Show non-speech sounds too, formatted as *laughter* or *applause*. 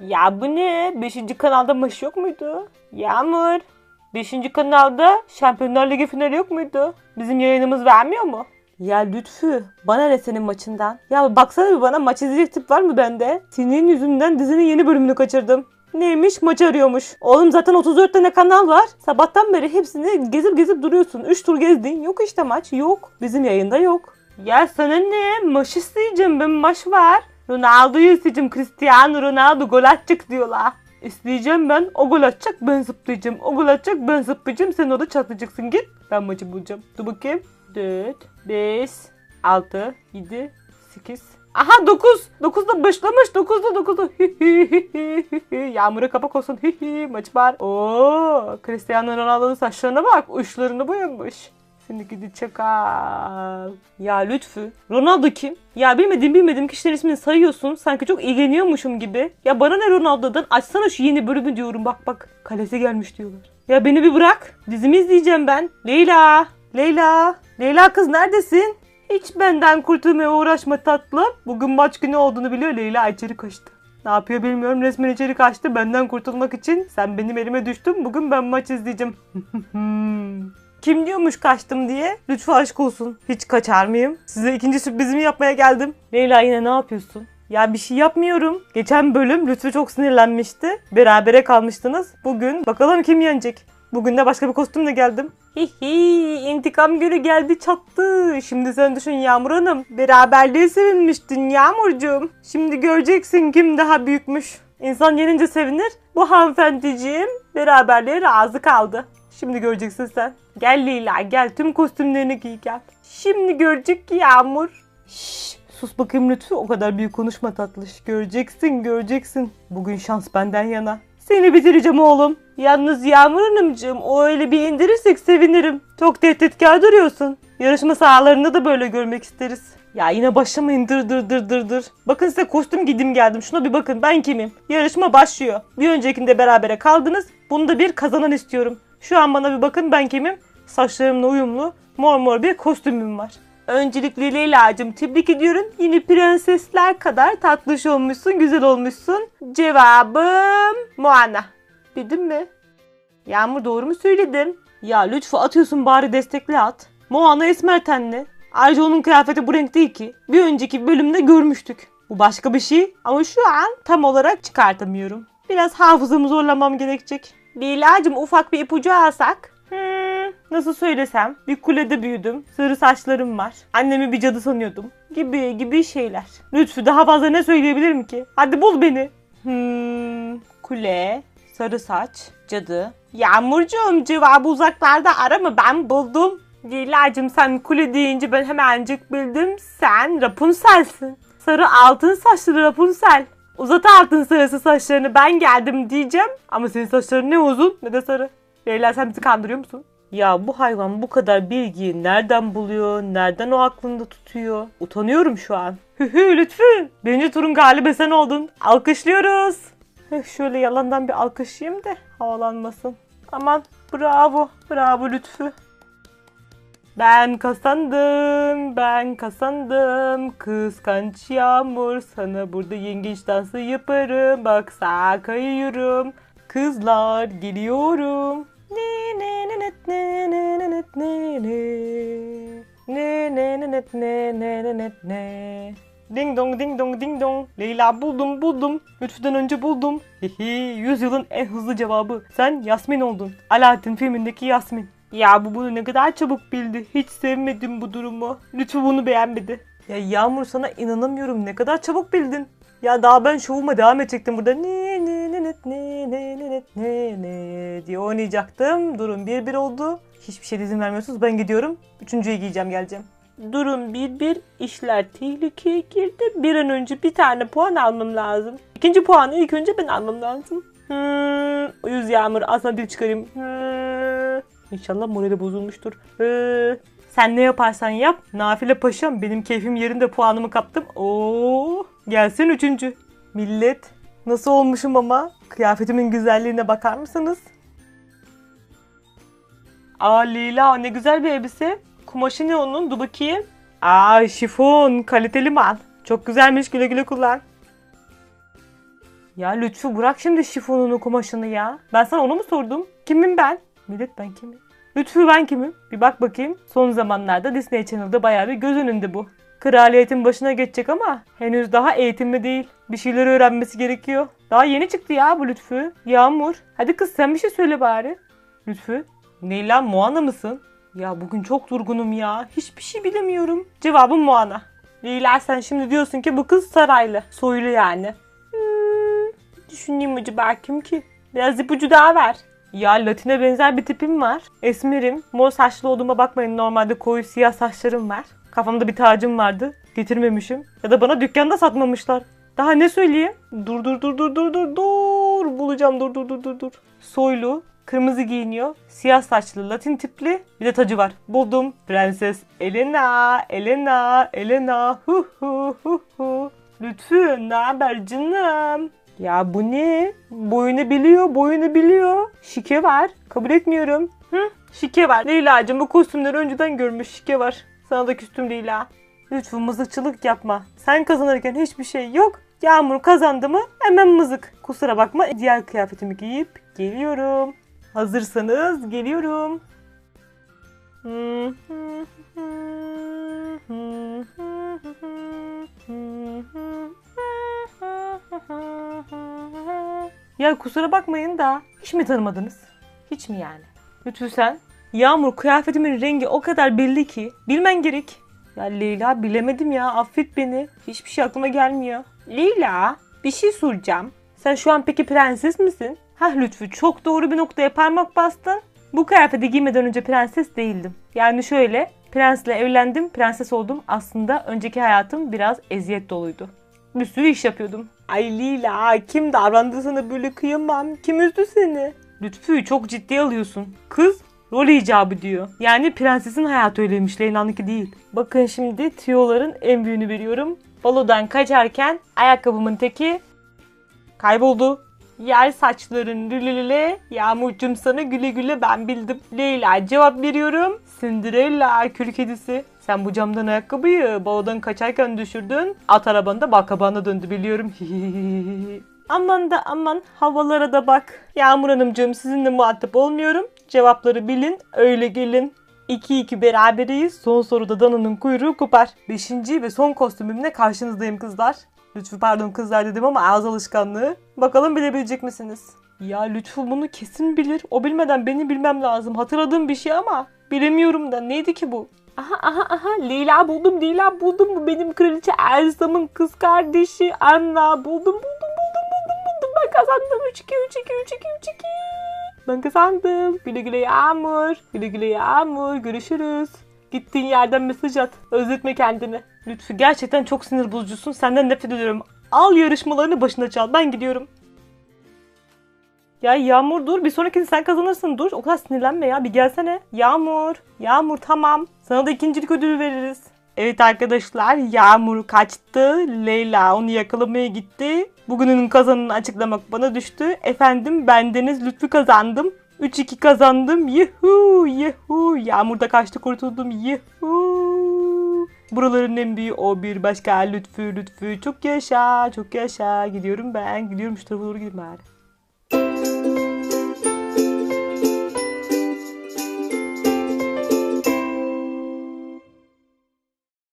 Ya bu ne? Beşinci kanalda maç yok muydu? Yağmur. Beşinci kanalda Şampiyonlar Ligi finali yok muydu? Bizim yayınımız vermiyor mu? Ya Lütfü bana ne senin maçından? Ya baksana bir bana maç izleyecek tip var mı bende? Senin yüzünden dizinin yeni bölümünü kaçırdım. Neymiş maç arıyormuş. Oğlum zaten 34 tane kanal var. Sabahtan beri hepsini gezip gezip duruyorsun. 3 tur gezdin. Yok işte maç. Yok. Bizim yayında yok. Ya sana ne? Maç isteyeceğim ben. Maç var. Ronaldo'yu isteyeceğim. Cristiano Ronaldo gol atacak diyorlar. İsteyeceğim ben. O gol atacak ben zıplayacağım. O gol atacak ben zıplayacağım. Sen orada çatlayacaksın. Git. Ben maçı bulacağım. Dur bakayım. 4, 5, 6, 7, 8. Aha 9. 9'da başlamış. 9'da 9'da. *laughs* Yağmura kapak olsun. *laughs* Maç var. Oo, Cristiano Ronaldo'nun saçlarına bak. Uçlarını boyamış. Şimdi gidi çakal. Ya Lütfü. Ronaldo kim? Ya bilmediğim bilmediğim kişilerin ismini sayıyorsun. Sanki çok ilgileniyormuşum gibi. Ya bana ne Ronaldo'dan? Açsana şu yeni bölümü diyorum. Bak bak. Kalesi gelmiş diyorlar. Ya beni bir bırak. Dizimi izleyeceğim ben. Leyla. Leyla. Leyla kız neredesin? Hiç benden kurtulmaya uğraşma tatlım. Bugün maç günü olduğunu biliyor Leyla içeri kaçtı. Ne yapıyor bilmiyorum resmen içeri kaçtı benden kurtulmak için. Sen benim elime düştün bugün ben maç izleyeceğim. *laughs* Kim diyormuş kaçtım diye? Lütfen aşk olsun. Hiç kaçar mıyım? Size ikinci sürprizimi yapmaya geldim. Leyla yine ne yapıyorsun? Ya bir şey yapmıyorum. Geçen bölüm Lütfü çok sinirlenmişti. Berabere kalmıştınız. Bugün bakalım kim yenecek. Bugün de başka bir kostümle geldim. Hihi intikam günü geldi çattı. Şimdi sen düşün Yağmur Hanım. Beraberliğe sevinmiştin Yağmurcuğum. Şimdi göreceksin kim daha büyükmüş. İnsan yenince sevinir. Bu hanımefendiciğim beraberliğe razı kaldı. Şimdi göreceksin sen. Gel Leyla gel tüm kostümlerini giy gel. Şimdi görecek ki Yağmur. Şşş sus bakayım lütfen o kadar büyük konuşma tatlış. Göreceksin göreceksin. Bugün şans benden yana. Seni bitireceğim oğlum. Yalnız Yağmur Hanımcığım o öyle bir indirirsek sevinirim. Çok tehditkar duruyorsun. Yarışma sahalarında da böyle görmek isteriz. Ya yine başlamayın dır dır dır dır dır. Bakın size kostüm giydim geldim. Şuna bir bakın ben kimim? Yarışma başlıyor. Bir öncekinde berabere kaldınız. Bunda bir kazanan istiyorum. Şu an bana bir bakın ben kimim? Saçlarımla uyumlu mor mor bir kostümüm var. Öncelikle Leyla'cığım tebrik ediyorum. Yine prensesler kadar tatlış olmuşsun, güzel olmuşsun. Cevabım Moana. Bildim mi? Yağmur doğru mu söyledim? Ya lütfen atıyorsun bari destekli at. Moana esmer tenli. Ayrıca onun kıyafeti bu renk değil ki. Bir önceki bölümde görmüştük. Bu başka bir şey ama şu an tam olarak çıkartamıyorum. Biraz hafızamı zorlamam gerekecek. Leyla'cığım ufak bir ipucu alsak. Hmm, nasıl söylesem bir kulede büyüdüm. Sarı saçlarım var. Annemi bir cadı sanıyordum. Gibi gibi şeyler. Lütfü daha fazla ne söyleyebilirim ki? Hadi bul beni. Hmm, kule, sarı saç, cadı. Yağmurcuğum cevabı uzaklarda arama ben buldum. Leyla'cığım sen kule deyince ben hemencik bildim. Sen Rapunzel'sin. Sarı altın saçlı Rapunzel. Uzat altın sarısı saçlarını ben geldim diyeceğim. Ama senin saçların ne uzun ne de sarı. Leyla sen bizi kandırıyor musun? Ya bu hayvan bu kadar bilgiyi nereden buluyor? Nereden o aklında tutuyor? Utanıyorum şu an. Hühü lütfü. Birinci turun galibi sen oldun. Alkışlıyoruz. Şöyle yalandan bir alkışlayayım da havalanmasın. Aman bravo. Bravo lütfü. Ben kazandım, ben kazandım. Kıskanç yağmur, sana burada yengeç dansı yaparım. Bak sağa kayıyorum. Kızlar geliyorum. Ne ne ne ne ne ne ne ne ne ne ne ne ne ne ne Ding dong ding dong ding dong. Leyla buldum buldum. Lütfüden önce buldum. Hihi yüzyılın en hızlı cevabı. Sen Yasmin oldun. Alaaddin filmindeki Yasmin. Ya bu bunu ne kadar çabuk bildi. Hiç sevmedim bu durumu. Lütfü bunu beğenmedi. Ya Yağmur sana inanamıyorum. Ne kadar çabuk bildin. Ya daha ben şovuma devam edecektim burada. Ne ne ne ne diye oynayacaktım. Durum 1-1 oldu. Hiçbir şey izin vermiyorsunuz. Ben gidiyorum. Üçüncüyü giyeceğim geleceğim. Durum 1-1. İşler tehlikeye girdi. Bir an önce bir tane puan almam lazım. İkinci puanı ilk önce ben almam lazım. Hmm, yüz yağmur aslında bir çıkarayım. Hmm. İnşallah morali bozulmuştur. Ee, sen ne yaparsan yap. Nafile paşam benim keyfim yerinde puanımı kaptım. Oo, gelsin üçüncü. Millet nasıl olmuşum ama. Kıyafetimin güzelliğine bakar mısınız? Aa Leyla ne güzel bir elbise. Kumaşı ne onun? Dur bakayım. Aa şifon kaliteli mal. Çok güzelmiş güle güle kullan. Ya Lütfü bırak şimdi şifonunu kumaşını ya. Ben sana onu mu sordum? Kimim ben? Millet ben kimim? Lütfü ben kimim? Bir bak bakayım. Son zamanlarda Disney Channel'da bayağı bir göz önünde bu. Kraliyetin başına geçecek ama henüz daha eğitimli değil. Bir şeyler öğrenmesi gerekiyor. Daha yeni çıktı ya bu Lütfü. Yağmur. Hadi kız sen bir şey söyle bari. Lütfü. Ne lan Moana mısın? Ya bugün çok durgunum ya. Hiçbir şey bilemiyorum. Cevabım Moana. Leyla sen şimdi diyorsun ki bu kız saraylı. Soylu yani. Hmm, düşüneyim acaba kim ki? Biraz ipucu daha ver. Ya Latine benzer bir tipim var. Esmerim. Mor saçlı olduğuma bakmayın. Normalde koyu siyah saçlarım var. Kafamda bir tacım vardı. Getirmemişim. Ya da bana dükkanda satmamışlar. Daha ne söyleyeyim? Dur dur dur dur dur dur dur. Bulacağım dur dur dur dur dur. Soylu, kırmızı giyiniyor, siyah saçlı, latin tipli bir de tacı var. Buldum. Prenses Elena, Elena, Elena. Hu hu hu hu. Lütfü ne haber canım? Ya bu ne? Boyunu biliyor, boyunu biliyor. Şike var. Kabul etmiyorum. Hı? Şike var. Leyla'cığım bu kostümleri önceden görmüş. Şike var. Sana da küstüm Leyla. Lütfü mızıkçılık yapma. Sen kazanırken hiçbir şey yok. Yağmur kazandı mı hemen mızık. Kusura bakma diğer kıyafetimi giyip geliyorum. Hazırsanız geliyorum. Ya kusura bakmayın da hiç mi tanımadınız? Hiç mi yani? Lütfü sen. Yağmur kıyafetimin rengi o kadar belli ki bilmen gerek. Ya Leyla bilemedim ya affet beni. Hiçbir şey aklıma gelmiyor. Leyla bir şey soracağım. Sen şu an peki prenses misin? Hah Lütfü çok doğru bir noktaya parmak bastın. Bu kıyafeti giymeden önce prenses değildim. Yani şöyle prensle evlendim, prenses oldum. Aslında önceki hayatım biraz eziyet doluydu. Bir sürü iş yapıyordum. Ay Lila kim davrandı sana böyle kıyamam. Kim üzdü seni? Lütfü'yü çok ciddiye alıyorsun. Kız rol icabı diyor. Yani prensesin hayatı öyleymiş Leyla'nınki değil. Bakın şimdi tiyoların en büyüğünü veriyorum. Balodan kaçarken ayakkabımın teki kayboldu. Yer saçların lülülüle, Yağmurcum sana güle güle ben bildim. Leyla cevap veriyorum. Cinderella kül kedisi. Sen bu camdan ayakkabıyı balodan kaçarken düşürdün. At arabanda balkabağına döndü biliyorum. *laughs* aman da aman havalara da bak. Yağmur Hanımcığım sizinle muhatap olmuyorum. Cevapları bilin öyle gelin. 2-2 beraberiyiz. Son soruda dananın kuyruğu kopar. Beşinci ve son kostümümle karşınızdayım kızlar. Lütfü pardon kızlar dedim ama ağız alışkanlığı. Bakalım bilebilecek misiniz? Ya Lütfü bunu kesin bilir. O bilmeden beni bilmem lazım. Hatırladığım bir şey ama bilemiyorum da. Neydi ki bu? Aha aha aha Leyla buldum Leyla buldum. Bu benim kraliçe Elsa'mın kız kardeşi Anna. Buldum buldum buldum buldum buldum. Ben kazandım 3-2 3-2 3-2 3-2. Ben kazandım. Güle güle Yağmur. Güle güle Yağmur. Görüşürüz. Gittiğin yerden mesaj at. Özletme kendini. Lütfü gerçekten çok sinir bozucusun. Senden nefret ediyorum. Al yarışmalarını başına çal. Ben gidiyorum. Ya Yağmur dur. Bir sonrakini sen kazanırsın. Dur. O kadar sinirlenme ya. Bir gelsene. Yağmur. Yağmur tamam. Sana da ikincilik ödülü veririz. Evet arkadaşlar Yağmur kaçtı. Leyla onu yakalamaya gitti. Bugünün kazanını açıklamak bana düştü. Efendim bendeniz Lütfü kazandım. 3-2 kazandım. Yuhu yuhu. Yağmurda kaçtı kurtuldum. Yuhu. Buraların en büyüğü o bir başka Lütfü Lütfü. Çok yaşa çok yaşa. Gidiyorum ben. Gidiyorum şu tarafa doğru gideyim bari.